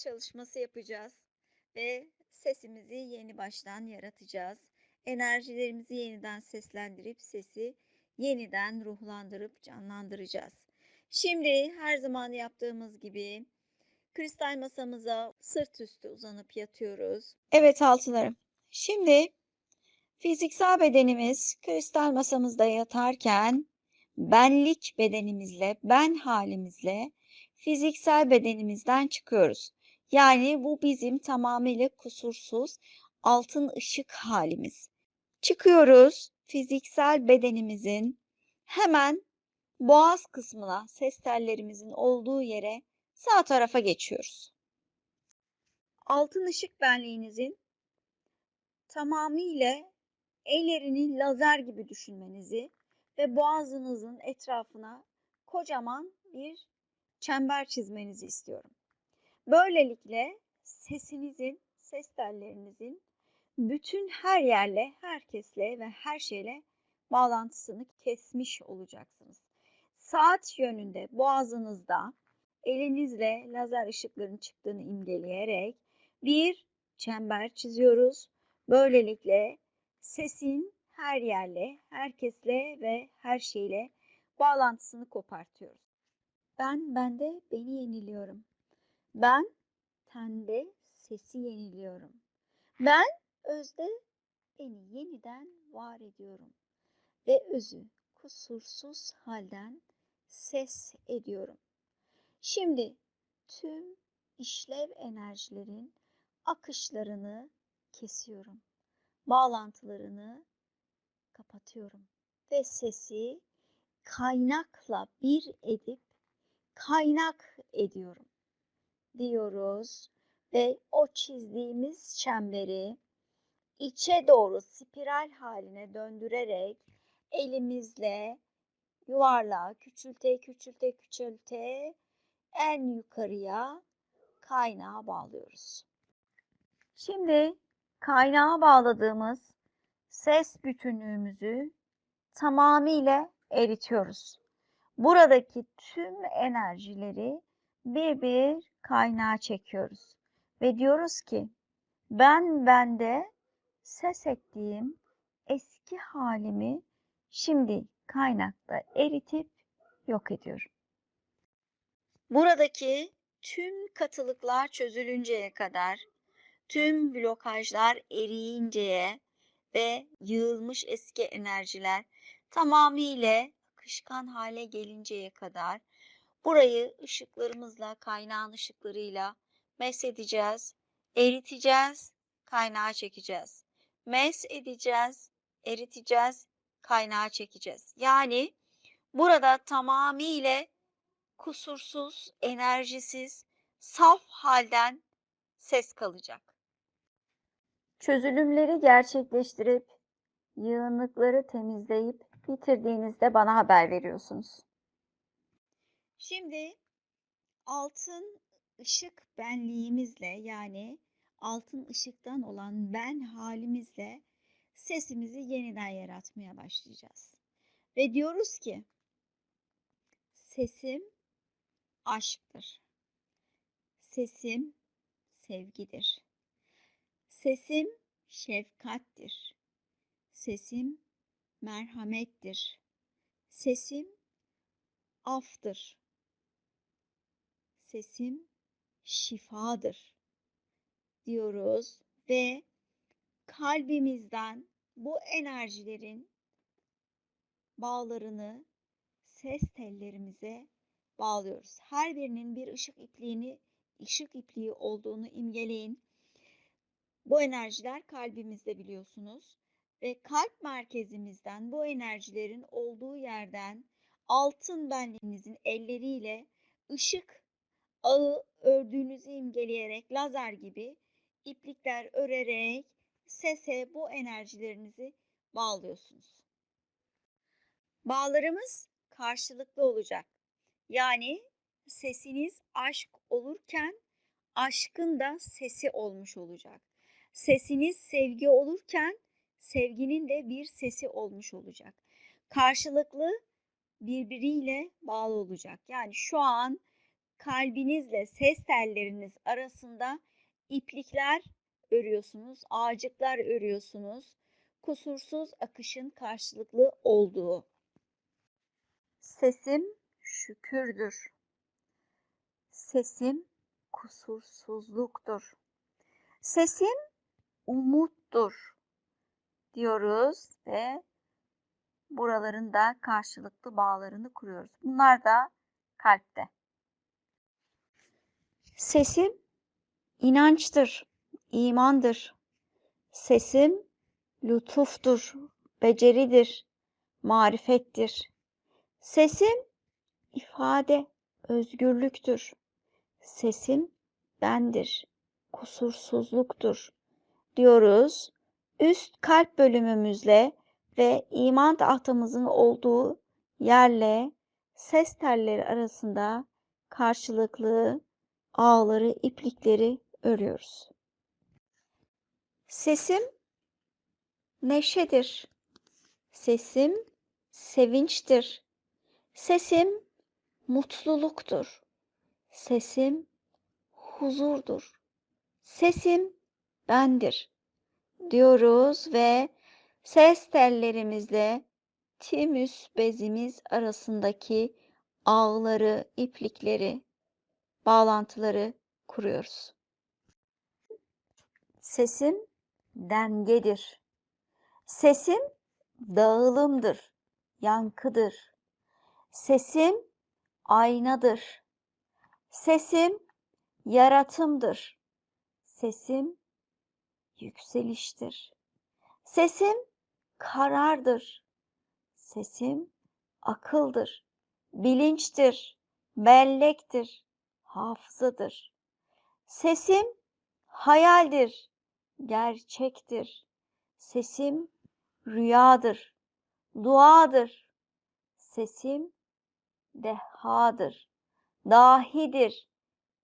çalışması yapacağız ve sesimizi yeni baştan yaratacağız. Enerjilerimizi yeniden seslendirip sesi yeniden ruhlandırıp canlandıracağız. Şimdi her zaman yaptığımız gibi kristal masamıza sırt üstü uzanıp yatıyoruz. Evet altılarım. Şimdi fiziksel bedenimiz kristal masamızda yatarken benlik bedenimizle, ben halimizle fiziksel bedenimizden çıkıyoruz. Yani bu bizim tamamıyla kusursuz altın ışık halimiz. Çıkıyoruz fiziksel bedenimizin hemen boğaz kısmına, ses tellerimizin olduğu yere sağ tarafa geçiyoruz. Altın ışık benliğinizin tamamıyla ellerini lazer gibi düşünmenizi ve boğazınızın etrafına kocaman bir çember çizmenizi istiyorum. Böylelikle sesinizin, ses tellerinizin bütün her yerle, herkesle ve her şeyle bağlantısını kesmiş olacaksınız. Saat yönünde boğazınızda elinizle lazer ışıkların çıktığını imgeleyerek bir çember çiziyoruz. Böylelikle sesin her yerle, herkesle ve her şeyle bağlantısını kopartıyoruz. Ben bende beni yeniliyorum. Ben tende sesi yeniliyorum. Ben özde beni yeniden var ediyorum ve özü kusursuz halden ses ediyorum. Şimdi tüm işlev enerjilerin akışlarını kesiyorum. Bağlantılarını kapatıyorum ve sesi kaynakla bir edip kaynak ediyorum diyoruz ve o çizdiğimiz çemberi içe doğru spiral haline döndürerek elimizle yuvarlağa küçülte küçülte küçülte en yukarıya kaynağa bağlıyoruz. Şimdi kaynağa bağladığımız ses bütünlüğümüzü tamamıyla eritiyoruz. Buradaki tüm enerjileri bir bir kaynağa çekiyoruz ve diyoruz ki ben bende ses ettiğim eski halimi şimdi kaynakta eritip yok ediyorum. Buradaki tüm katılıklar çözülünceye kadar, tüm blokajlar eriyinceye ve yığılmış eski enerjiler tamamıyla akışkan hale gelinceye kadar burayı ışıklarımızla, kaynağın ışıklarıyla mes edeceğiz, eriteceğiz, kaynağa çekeceğiz. Mes edeceğiz, eriteceğiz, kaynağa çekeceğiz. Yani burada tamamıyla kusursuz, enerjisiz, saf halden ses kalacak. Çözülümleri gerçekleştirip yığınlıkları temizleyip bitirdiğinizde bana haber veriyorsunuz. Şimdi altın ışık benliğimizle yani altın ışıktan olan ben halimizle sesimizi yeniden yaratmaya başlayacağız. Ve diyoruz ki sesim aşktır. Sesim sevgidir. Sesim şefkattir. Sesim merhamettir. Sesim aftır. Sesim şifadır diyoruz ve kalbimizden bu enerjilerin bağlarını ses tellerimize bağlıyoruz. Her birinin bir ışık ipliğini, ışık ipliği olduğunu imgeleyin. Bu enerjiler kalbimizde biliyorsunuz ve kalp merkezimizden bu enerjilerin olduğu yerden altın benliğinizin elleriyle ışık ağı ördüğünüzü imgeleyerek lazer gibi iplikler örerek sese bu enerjilerinizi bağlıyorsunuz. Bağlarımız karşılıklı olacak. Yani sesiniz aşk olurken aşkın da sesi olmuş olacak. Sesiniz sevgi olurken sevginin de bir sesi olmuş olacak. Karşılıklı birbiriyle bağlı olacak. Yani şu an kalbinizle ses telleriniz arasında iplikler örüyorsunuz, ağacıklar örüyorsunuz. Kusursuz akışın karşılıklı olduğu. Sesim şükürdür. Sesim kusursuzluktur. Sesim umuttur diyoruz ve buraların da karşılıklı bağlarını kuruyoruz. Bunlar da kalpte. Sesim inançtır, imandır. Sesim lütuftur, beceridir, marifettir. Sesim ifade, özgürlüktür. Sesim bendir, kusursuzluktur diyoruz. Üst kalp bölümümüzle ve iman tahtamızın olduğu yerle ses telleri arasında karşılıklı ağları, iplikleri örüyoruz. Sesim neşedir. Sesim sevinçtir. Sesim mutluluktur. Sesim huzurdur. Sesim bendir diyoruz ve ses tellerimizle timüs bezimiz arasındaki ağları, iplikleri, bağlantıları kuruyoruz. Sesim dengedir. Sesim dağılımdır, yankıdır. Sesim aynadır. Sesim yaratımdır. Sesim yükseliştir. Sesim karardır. Sesim akıldır, bilinçtir, bellektir, hafızadır. Sesim hayaldir, gerçektir. Sesim rüyadır, duadır. Sesim dehadır, dahidir,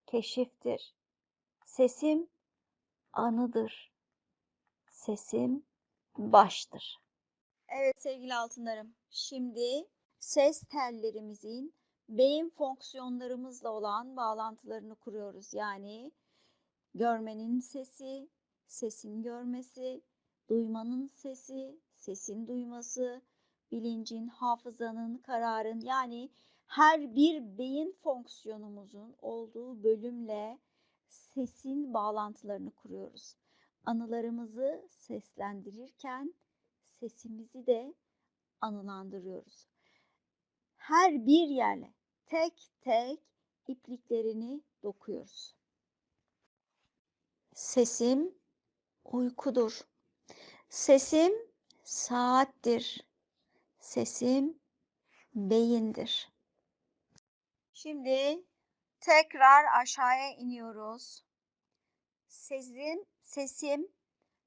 keşiftir. Sesim anıdır. Sesim baştır. Evet sevgili altınlarım. Şimdi ses tellerimizin beyin fonksiyonlarımızla olan bağlantılarını kuruyoruz. Yani görmenin sesi, sesin görmesi, duymanın sesi, sesin duyması, bilincin, hafızanın, kararın yani her bir beyin fonksiyonumuzun olduğu bölümle sesin bağlantılarını kuruyoruz. Anılarımızı seslendirirken sesimizi de anılandırıyoruz. Her bir yerle tek tek ipliklerini dokuyoruz. Sesim uykudur. Sesim saattir. Sesim beyindir. Şimdi tekrar aşağıya iniyoruz. Sesim, sesim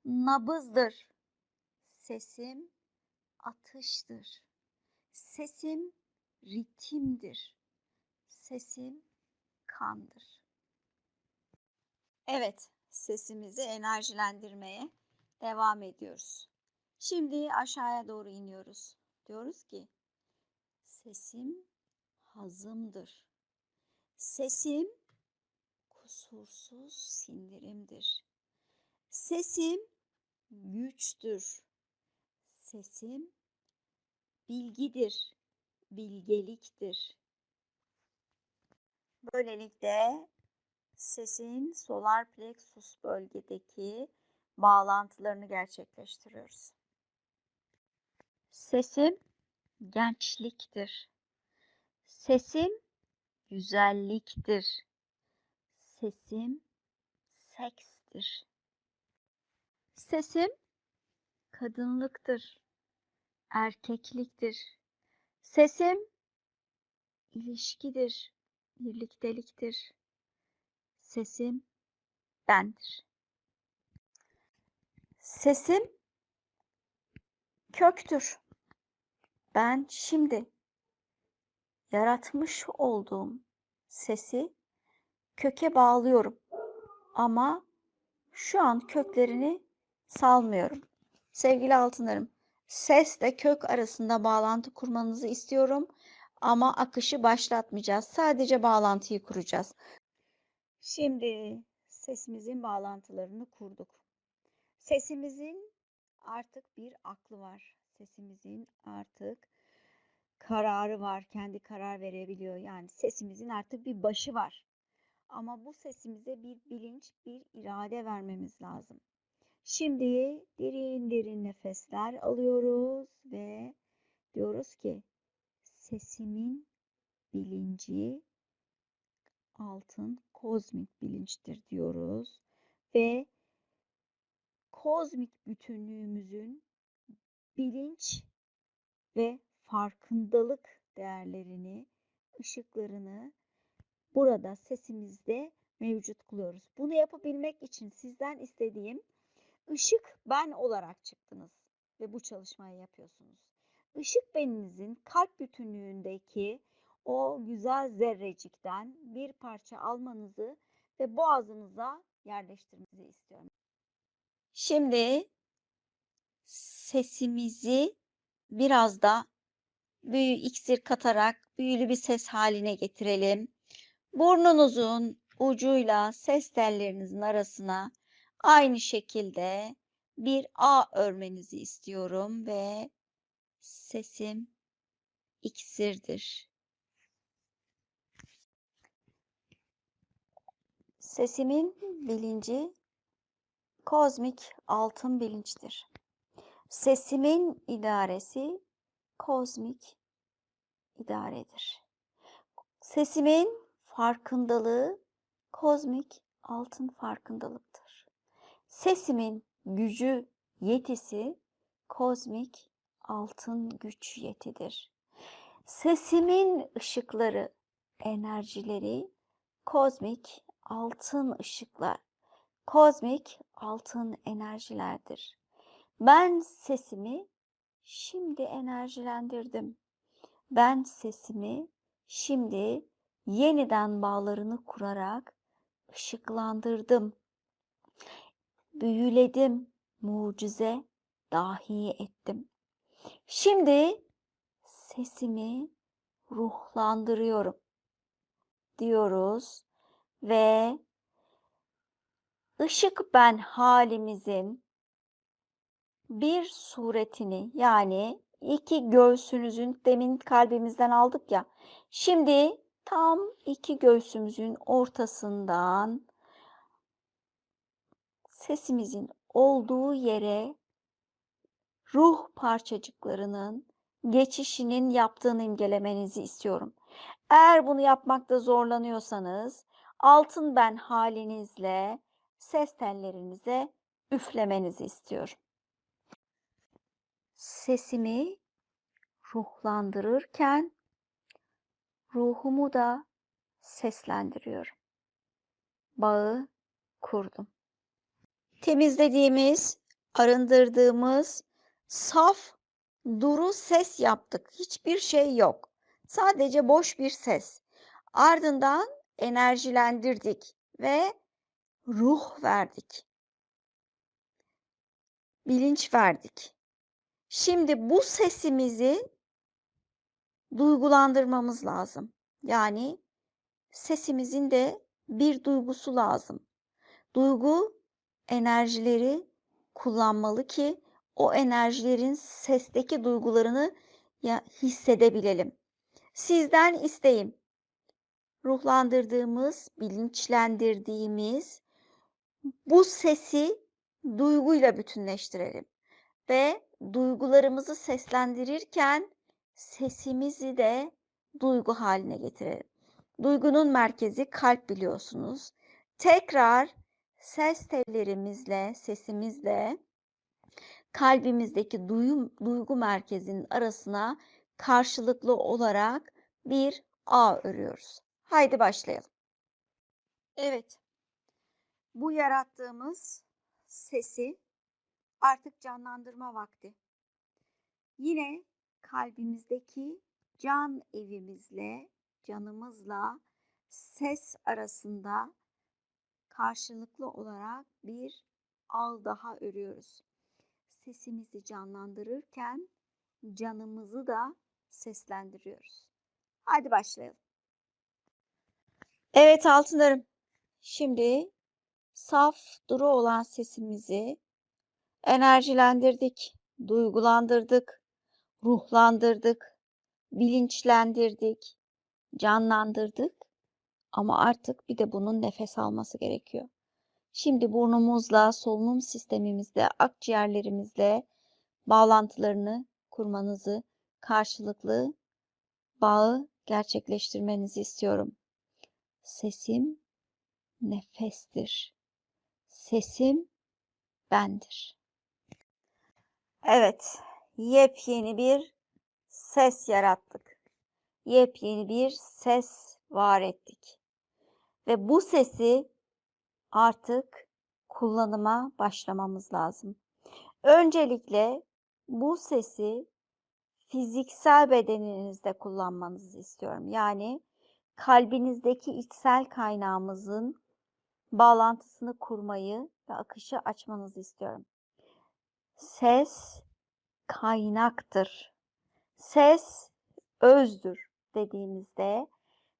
nabızdır. Sesim atıştır. Sesim ritimdir. Sesim kandır. Evet, sesimizi enerjilendirmeye devam ediyoruz. Şimdi aşağıya doğru iniyoruz. Diyoruz ki sesim hazımdır. Sesim kusursuz sindirimdir. Sesim güçtür. Sesim bilgidir, bilgeliktir. Böylelikle sesin solar plexus bölgedeki bağlantılarını gerçekleştiriyoruz. Sesim gençliktir. Sesim güzelliktir. Sesim sekstir. Sesim kadınlıktır, erkekliktir. Sesim ilişkidir, birlikteliktir. Sesim bendir. Sesim köktür. Ben şimdi yaratmış olduğum sesi köke bağlıyorum. Ama şu an köklerini salmıyorum. Sevgili altınlarım, sesle kök arasında bağlantı kurmanızı istiyorum. Ama akışı başlatmayacağız. Sadece bağlantıyı kuracağız. Şimdi sesimizin bağlantılarını kurduk. Sesimizin artık bir aklı var. Sesimizin artık kararı var. Kendi karar verebiliyor. Yani sesimizin artık bir başı var. Ama bu sesimize bir bilinç, bir irade vermemiz lazım. Şimdi derin derin nefesler alıyoruz ve diyoruz ki sesimin bilinci altın kozmik bilinçtir diyoruz ve kozmik bütünlüğümüzün bilinç ve farkındalık değerlerini, ışıklarını burada sesimizde mevcut kılıyoruz. Bunu yapabilmek için sizden istediğim ışık ben olarak çıktınız ve bu çalışmayı yapıyorsunuz. Işık beninizin kalp bütünlüğündeki o güzel zerrecikten bir parça almanızı ve boğazınıza yerleştirmenizi istiyorum. Şimdi sesimizi biraz da büyü iksir katarak büyülü bir ses haline getirelim. Burnunuzun ucuyla ses tellerinizin arasına aynı şekilde bir A örmenizi istiyorum ve sesim iksirdir. Sesimin bilinci kozmik altın bilinçtir. Sesimin idaresi kozmik idaredir. Sesimin farkındalığı kozmik altın farkındalıktır. Sesimin gücü, yetisi kozmik altın güç yetidir. Sesimin ışıkları, enerjileri kozmik altın ışıklar, kozmik altın enerjilerdir. Ben sesimi şimdi enerjilendirdim. Ben sesimi şimdi yeniden bağlarını kurarak ışıklandırdım. Büyüledim, mucize dahi ettim. Şimdi sesimi ruhlandırıyorum diyoruz ve ışık ben halimizin bir suretini yani iki göğsünüzün demin kalbimizden aldık ya. Şimdi tam iki göğsümüzün ortasından sesimizin olduğu yere ruh parçacıklarının geçişinin yaptığını imgelemenizi istiyorum. Eğer bunu yapmakta zorlanıyorsanız altın ben halinizle ses tellerinize üflemenizi istiyorum. Sesimi ruhlandırırken ruhumu da seslendiriyorum. Bağı kurdum. Temizlediğimiz, arındırdığımız saf duru ses yaptık. Hiçbir şey yok. Sadece boş bir ses. Ardından enerjilendirdik ve ruh verdik. Bilinç verdik. Şimdi bu sesimizi duygulandırmamız lazım. Yani sesimizin de bir duygusu lazım. Duygu enerjileri kullanmalı ki o enerjilerin sesteki duygularını ya hissedebilelim. Sizden isteğim ruhlandırdığımız, bilinçlendirdiğimiz bu sesi duyguyla bütünleştirelim ve duygularımızı seslendirirken sesimizi de duygu haline getirelim. Duygunun merkezi kalp biliyorsunuz. Tekrar ses tellerimizle, sesimizle kalbimizdeki duyum, duygu merkezinin arasına karşılıklı olarak bir ağ örüyoruz. Haydi başlayalım. Evet. Bu yarattığımız sesi artık canlandırma vakti. Yine kalbimizdeki can evimizle, canımızla ses arasında karşılıklı olarak bir ağ daha örüyoruz. Sesimizi canlandırırken canımızı da seslendiriyoruz. Hadi başlayalım. Evet altınlarım. Şimdi saf duru olan sesimizi enerjilendirdik, duygulandırdık, ruhlandırdık, bilinçlendirdik, canlandırdık. Ama artık bir de bunun nefes alması gerekiyor. Şimdi burnumuzla, solunum sistemimizle, akciğerlerimizle bağlantılarını kurmanızı, karşılıklı bağı gerçekleştirmenizi istiyorum. Sesim nefestir. Sesim bendir. Evet, yepyeni bir ses yarattık. Yepyeni bir ses var ettik. Ve bu sesi artık kullanıma başlamamız lazım. Öncelikle bu sesi fiziksel bedeninizde kullanmanızı istiyorum. Yani kalbinizdeki içsel kaynağımızın bağlantısını kurmayı ve akışı açmanızı istiyorum. Ses kaynaktır. Ses özdür dediğimizde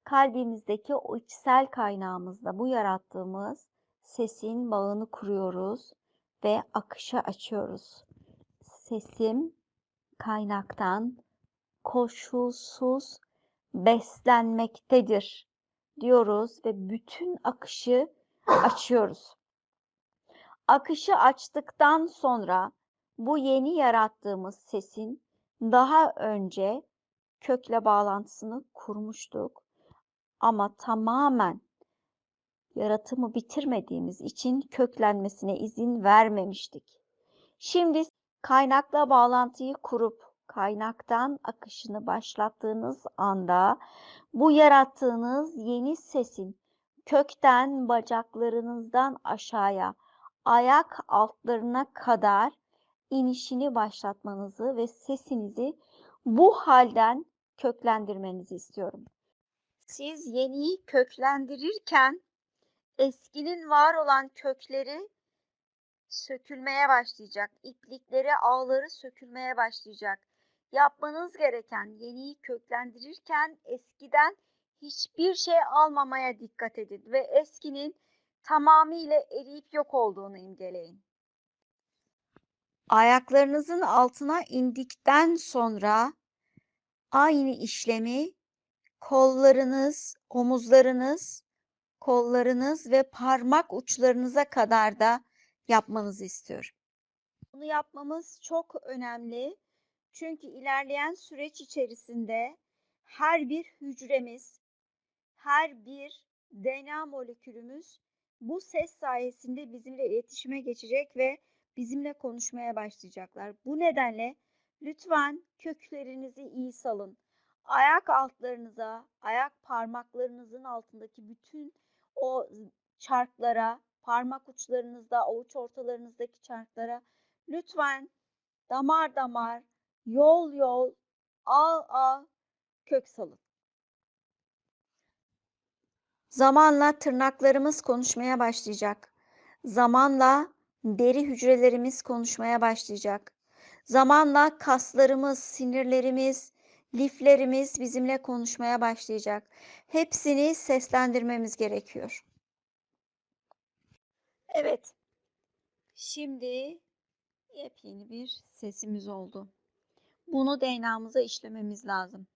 kalbimizdeki o içsel kaynağımızla bu yarattığımız sesin bağını kuruyoruz ve akışa açıyoruz. Sesim kaynaktan koşulsuz beslenmektedir diyoruz ve bütün akışı açıyoruz. Akışı açtıktan sonra bu yeni yarattığımız sesin daha önce kökle bağlantısını kurmuştuk. Ama tamamen yaratımı bitirmediğimiz için köklenmesine izin vermemiştik. Şimdi kaynakla bağlantıyı kurup kaynaktan akışını başlattığınız anda bu yarattığınız yeni sesin kökten bacaklarınızdan aşağıya ayak altlarına kadar inişini başlatmanızı ve sesinizi bu halden köklendirmenizi istiyorum. Siz yeniyi köklendirirken eskinin var olan kökleri sökülmeye başlayacak. İplikleri, ağları sökülmeye başlayacak. Yapmanız gereken yeniyi köklendirirken eskiden hiçbir şey almamaya dikkat edin ve eskinin tamamıyla eriyip yok olduğunu imgeleyin. Ayaklarınızın altına indikten sonra aynı işlemi kollarınız, omuzlarınız, kollarınız ve parmak uçlarınıza kadar da yapmanızı istiyorum. Bunu yapmamız çok önemli. Çünkü ilerleyen süreç içerisinde her bir hücremiz, her bir DNA molekülümüz bu ses sayesinde bizimle iletişime geçecek ve bizimle konuşmaya başlayacaklar. Bu nedenle lütfen köklerinizi iyi salın. Ayak altlarınıza, ayak parmaklarınızın altındaki bütün o çarklara, parmak uçlarınızda, avuç ortalarınızdaki çarklara lütfen damar damar, yol yol, ağ ağ kök salın. Zamanla tırnaklarımız konuşmaya başlayacak. Zamanla deri hücrelerimiz konuşmaya başlayacak. Zamanla kaslarımız, sinirlerimiz, liflerimiz bizimle konuşmaya başlayacak. Hepsini seslendirmemiz gerekiyor. Evet. Şimdi yepyeni bir sesimiz oldu. Bunu DNA'mıza işlememiz lazım.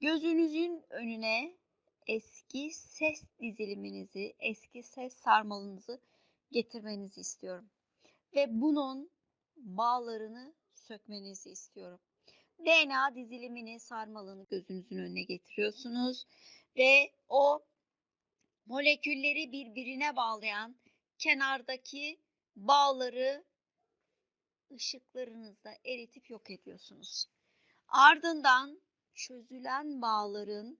Gözünüzün önüne eski ses diziliminizi, eski ses sarmalınızı getirmenizi istiyorum. Ve bunun bağlarını sökmenizi istiyorum. DNA dizilimini, sarmalını gözünüzün önüne getiriyorsunuz ve o molekülleri birbirine bağlayan kenardaki bağları ışıklarınızla eritip yok ediyorsunuz. Ardından çözülen bağların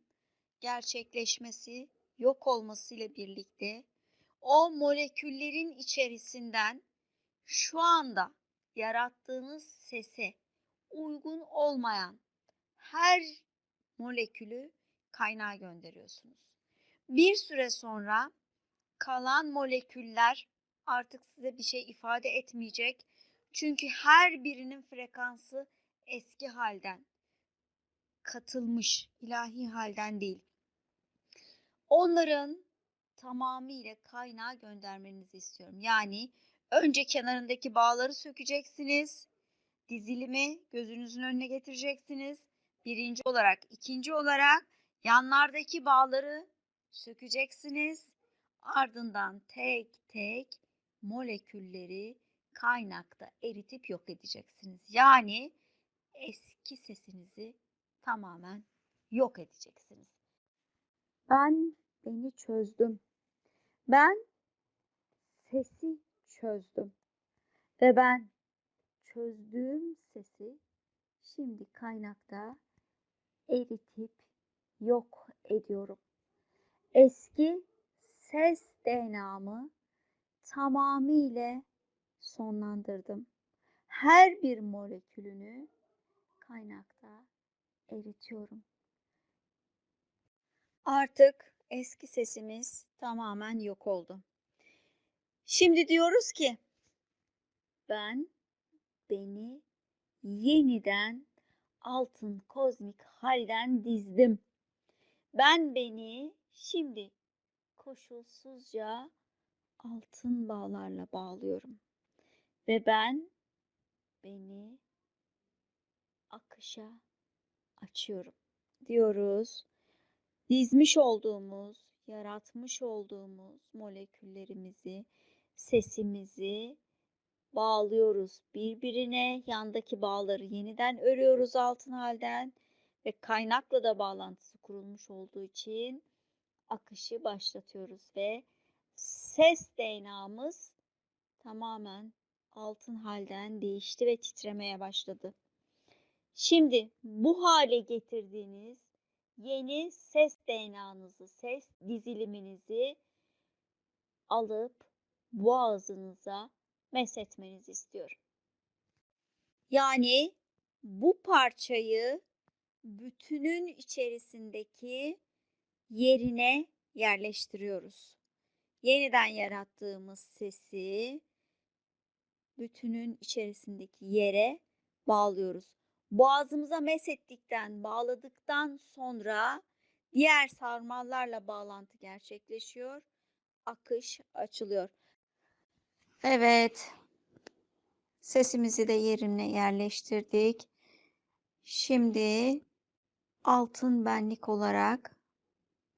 gerçekleşmesi, yok olması ile birlikte o moleküllerin içerisinden şu anda yarattığınız sese uygun olmayan her molekülü kaynağa gönderiyorsunuz. Bir süre sonra kalan moleküller artık size bir şey ifade etmeyecek. Çünkü her birinin frekansı eski halden katılmış ilahi halden değil. Onların tamamıyla kaynağa göndermenizi istiyorum. Yani önce kenarındaki bağları sökeceksiniz. Dizilimi gözünüzün önüne getireceksiniz. Birinci olarak, ikinci olarak yanlardaki bağları sökeceksiniz. Ardından tek tek molekülleri kaynakta eritip yok edeceksiniz. Yani eski sesinizi tamamen yok edeceksiniz. Ben beni çözdüm. Ben sesi çözdüm. Ve ben çözdüğüm sesi şimdi kaynakta eritip yok ediyorum. Eski ses DNA'mı tamamıyla sonlandırdım. Her bir molekülünü kaynakta eritiyorum. Artık eski sesimiz tamamen yok oldu. Şimdi diyoruz ki ben beni yeniden altın kozmik halden dizdim. Ben beni şimdi koşulsuzca altın bağlarla bağlıyorum. Ve ben beni akışa açıyorum diyoruz. Dizmiş olduğumuz, yaratmış olduğumuz moleküllerimizi, sesimizi bağlıyoruz birbirine. Yandaki bağları yeniden örüyoruz altın halden ve kaynakla da bağlantısı kurulmuş olduğu için akışı başlatıyoruz ve ses DNA'mız tamamen altın halden değişti ve titremeye başladı. Şimdi bu hale getirdiğiniz yeni ses DNA'nızı, ses diziliminizi alıp boğazınıza meshetmenizi istiyorum. Yani bu parçayı bütünün içerisindeki yerine yerleştiriyoruz. Yeniden yarattığımız sesi bütünün içerisindeki yere bağlıyoruz. Boğazımıza meshettikten, bağladıktan sonra diğer sarmallarla bağlantı gerçekleşiyor. Akış açılıyor. Evet. Sesimizi de yerine yerleştirdik. Şimdi altın benlik olarak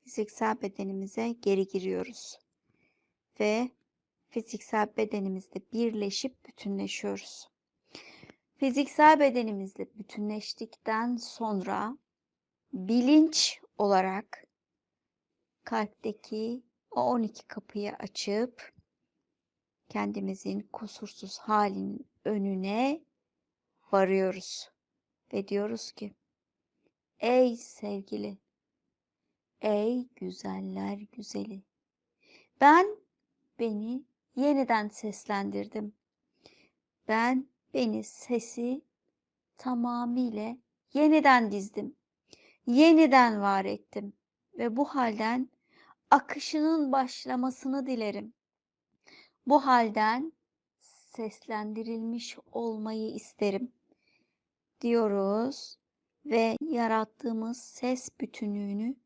fiziksel bedenimize geri giriyoruz. Ve fiziksel bedenimizde birleşip bütünleşiyoruz. Fiziksel bedenimizle bütünleştikten sonra bilinç olarak kalpteki o 12 kapıyı açıp kendimizin kusursuz halinin önüne varıyoruz ve diyoruz ki ey sevgili ey güzeller güzeli ben beni yeniden seslendirdim. Ben beni sesi tamamıyla yeniden dizdim. Yeniden var ettim ve bu halden akışının başlamasını dilerim. Bu halden seslendirilmiş olmayı isterim diyoruz ve yarattığımız ses bütünlüğünü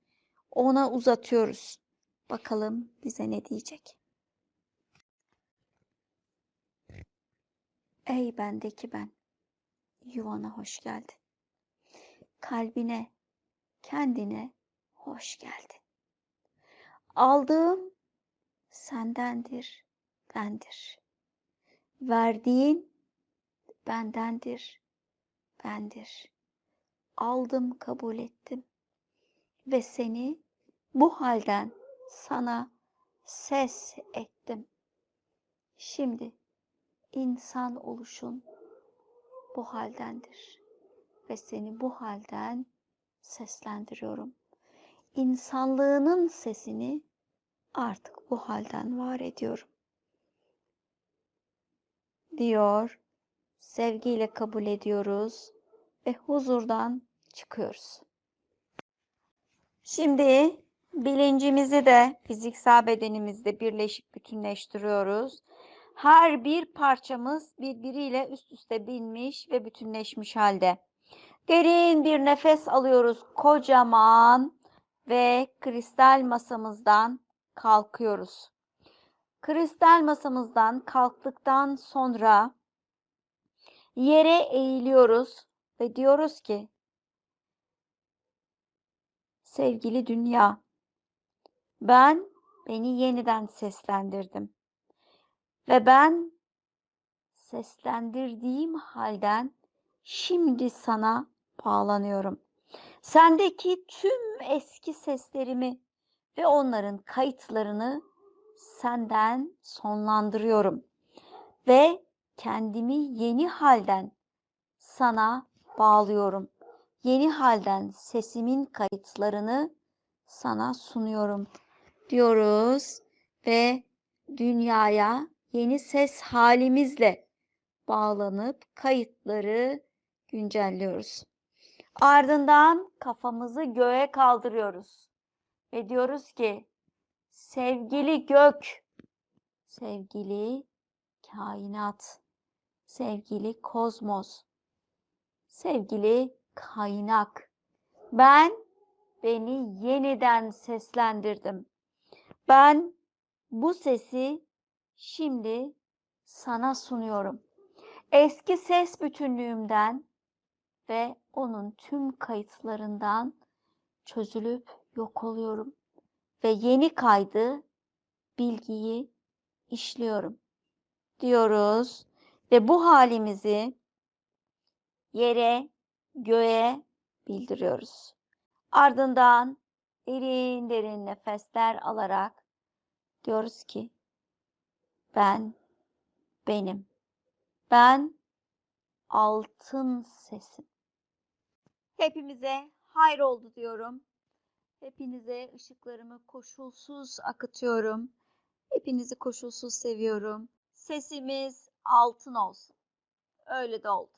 ona uzatıyoruz. Bakalım bize ne diyecek. Ey bendeki ben, yuvana hoş geldin. Kalbine, kendine hoş geldin. Aldığım sendendir, bendir. Verdiğin bendendir, bendir. Aldım, kabul ettim ve seni bu halden sana ses ettim. Şimdi insan oluşun bu haldendir ve seni bu halden seslendiriyorum. İnsanlığının sesini artık bu halden var ediyorum. Diyor, sevgiyle kabul ediyoruz ve huzurdan çıkıyoruz. Şimdi bilincimizi de fiziksel bedenimizde birleşip bütünleştiriyoruz. Her bir parçamız birbiriyle üst üste binmiş ve bütünleşmiş halde. Derin bir nefes alıyoruz kocaman ve kristal masamızdan kalkıyoruz. Kristal masamızdan kalktıktan sonra yere eğiliyoruz ve diyoruz ki sevgili dünya ben beni yeniden seslendirdim ve ben seslendirdiğim halden şimdi sana bağlanıyorum. Sendeki tüm eski seslerimi ve onların kayıtlarını senden sonlandırıyorum ve kendimi yeni halden sana bağlıyorum. Yeni halden sesimin kayıtlarını sana sunuyorum diyoruz ve dünyaya yeni ses halimizle bağlanıp kayıtları güncelliyoruz. Ardından kafamızı göğe kaldırıyoruz ve diyoruz ki sevgili gök, sevgili kainat, sevgili kozmos, sevgili kaynak. Ben beni yeniden seslendirdim. Ben bu sesi şimdi sana sunuyorum. Eski ses bütünlüğümden ve onun tüm kayıtlarından çözülüp yok oluyorum ve yeni kaydı, bilgiyi işliyorum diyoruz ve bu halimizi yere, göğe bildiriyoruz. Ardından derin derin nefesler alarak diyoruz ki ben benim. Ben altın sesim. Hepimize hayır oldu diyorum. Hepinize ışıklarımı koşulsuz akıtıyorum. Hepinizi koşulsuz seviyorum. Sesimiz altın olsun. Öyle de oldu.